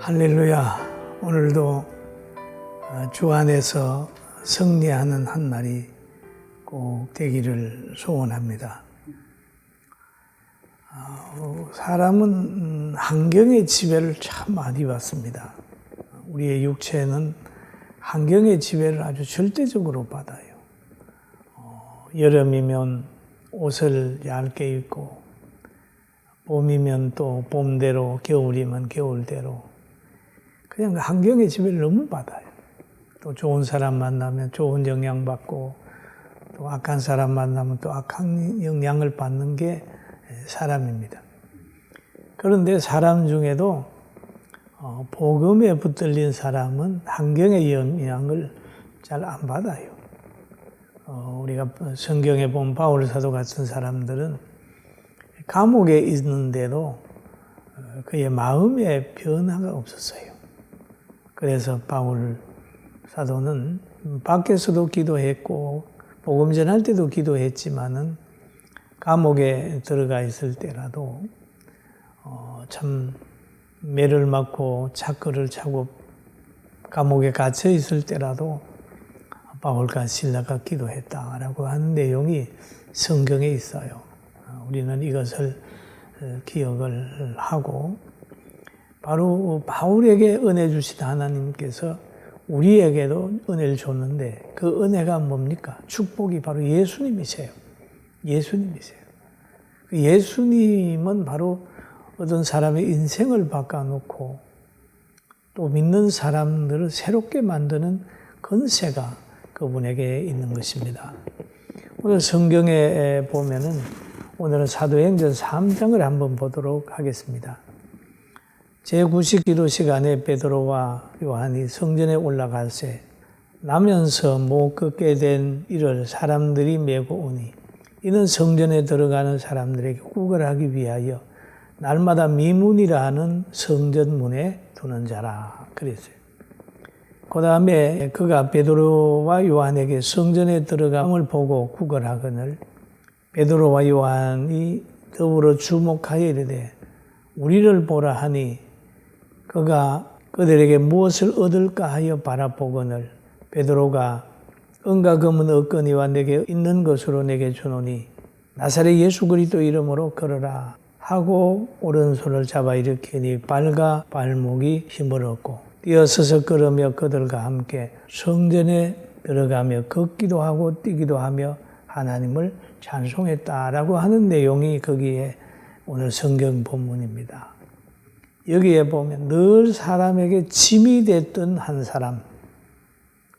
할렐루야. 오늘도 어, 주 안에서 승리하는 한 날이 꼭 되기를 소원합니다. 어, 사람은 음, 환경의 지배를 참 많이 받습니다. 우리의 육체는 환경의 지배를 아주 절대적으로 받아요. 어, 여름이면 옷을 얇게 입고, 봄이면 또 봄대로, 겨울이면 겨울대로, 그냥 그 환경의 지배를 너무 받아요. 또 좋은 사람 만나면 좋은 영향 받고, 또 악한 사람 만나면 또 악한 영향을 받는 게 사람입니다. 그런데 사람 중에도 어, 복음에 붙들린 사람은 환경의 영향을 잘 안 받아요. 어, 우리가 성경에 본 바울 사도 같은 사람들은 감옥에 있는데도 어, 그의 마음에 변화가 없었어요. 그래서 바울 사도는 밖에서도 기도했고 복음 전할 때도 기도했지만은 감옥에 들어가 있을 때라도 어, 참 매를 맞고 차크를 차고 감옥에 갇혀 있을 때라도 바울과 신라가 기도했다라고 하는 내용이 성경에 있어요. 우리는 이것을 기억을 하고 바로 바울에게 은혜 주신 하나님께서 우리에게도 은혜를 줬는데 그 은혜가 뭡니까? 축복이 바로 예수님이세요. 예수님이세요. 그 예수님은 바로 어떤 사람의 인생을 바꿔놓고 또 믿는 사람들을 새롭게 만드는 건세가 그분에게 있는 것입니다. 오늘 성경에 보면은 오늘은 사도행전 3장을 한번 보도록 하겠습니다. 제9식 기도 시간에 베드로와 요한이 성전에 올라갈새 나면서 못 걷게 된 이를 사람들이 메고 오니 이는 성전에 들어가는 사람들에게 구걸하기 위하여 날마다 미문이라 하는 성전 문에 두는 자라 그랬어요. 그 다음에 그가 베드로와 요한에게 성전에 들어감을 보고 구걸하거늘 베드로와 요한이 더불어 주목하여 이르되 우리를 보라 하니 그가 그들에게 무엇을 얻을까 하여 바라보거늘 베드로가 은과 금은 없거니와 내게 있는 것으로 내게 주노니 나사렛 예수 그리스도 이름으로 걸어라 하고 오른손을 잡아 일으키니 발과 발목이 힘을 얻고 뛰어서서 걸으며 그들과 함께 성전에 들어가며 걷기도 하고 뛰기도 하며 하나님을 찬송했다라고 하는 내용이 거기에 오늘 성경 본문입니다. 여기에 보면 늘 사람에게 짐이 됐던 한 사람,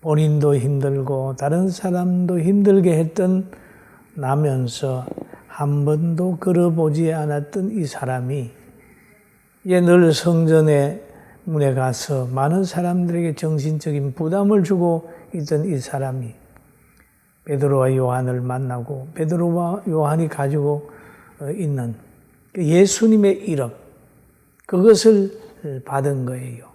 본인도 힘들고 다른 사람도 힘들게 했던 나면서 한 번도 걸어보지 않았던 이 사람이 늘 성전의 문에 가서 많은 사람들에게 정신적인 부담을 주고 있던 이 사람이 베드로와 요한을 만나고 베드로와 요한이 가지고 있는 그 예수님의 이름 그것을 받은 거예요.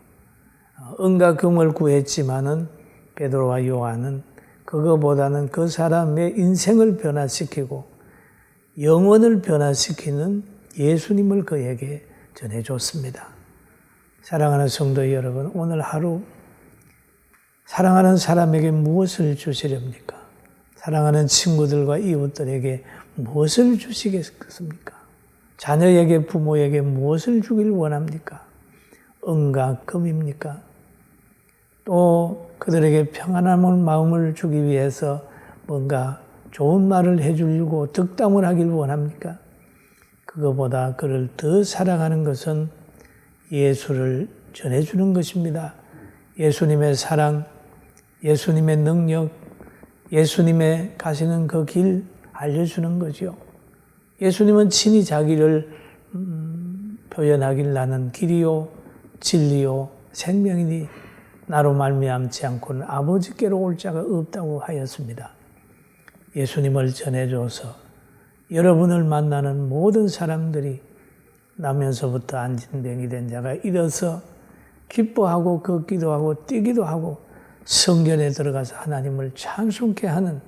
은과 금을 구했지만은 베드로와 요한은 그거보다는 그 사람의 인생을 변화시키고 영혼을 변화시키는 예수님을 그에게 전해줬습니다. 사랑하는 성도 여러분, 오늘 하루 사랑하는 사람에게 무엇을 주시렵니까? 사랑하는 친구들과 이웃들에게 무엇을 주시겠습니까? 자녀에게 부모에게 무엇을 주길 원합니까? 은과 금입니까? 또 그들에게 평안한 마음을 주기 위해서 뭔가 좋은 말을 해주려고 득담을 하길 원합니까? 그거보다 그를 더 사랑하는 것은 예수를 전해주는 것입니다. 예수님의 사랑, 예수님의 능력, 예수님의 가시는 그 길 알려주는 거죠. 예수님은 친히 자기를 음, 표현하길 나는 길이요, 진리요, 생명이니 나로 말미암지 않고는 아버지께로 올 자가 없다고 하였습니다. 예수님을 전해줘서 여러분을 만나는 모든 사람들이 나면서부터 안진병이 된 자가 일어서 기뻐하고 걷기도 하고 뛰기도 하고 성전에 들어가서 하나님을 찬송케 하는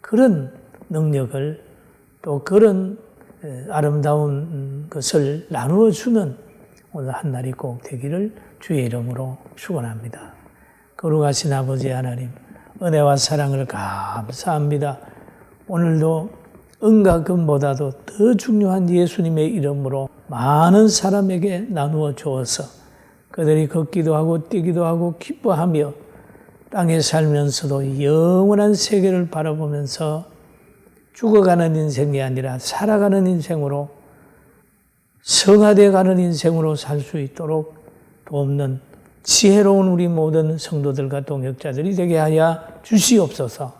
그런 능력을 또 그런 에, 아름다운 것을 나누어 주는 오늘 한 날이 꼭 되기를 주의 이름으로 축원합니다. 거룩하신 아버지 하나님 은혜와 사랑을 감사합니다. 오늘도 은과 금보다도 더 중요한 예수님의 이름으로 많은 사람에게 나누어 주어서 그들이 걷기도 하고 뛰기도 하고 기뻐하며 땅에 살면서도 영원한 세계를 바라보면서 죽어가는 인생이 아니라 살아가는 인생으로 성화되어 가는 인생으로 살 수 있도록 돕는 지혜로운 우리 모든 성도들과 동역자들이 되게 하여 주시옵소서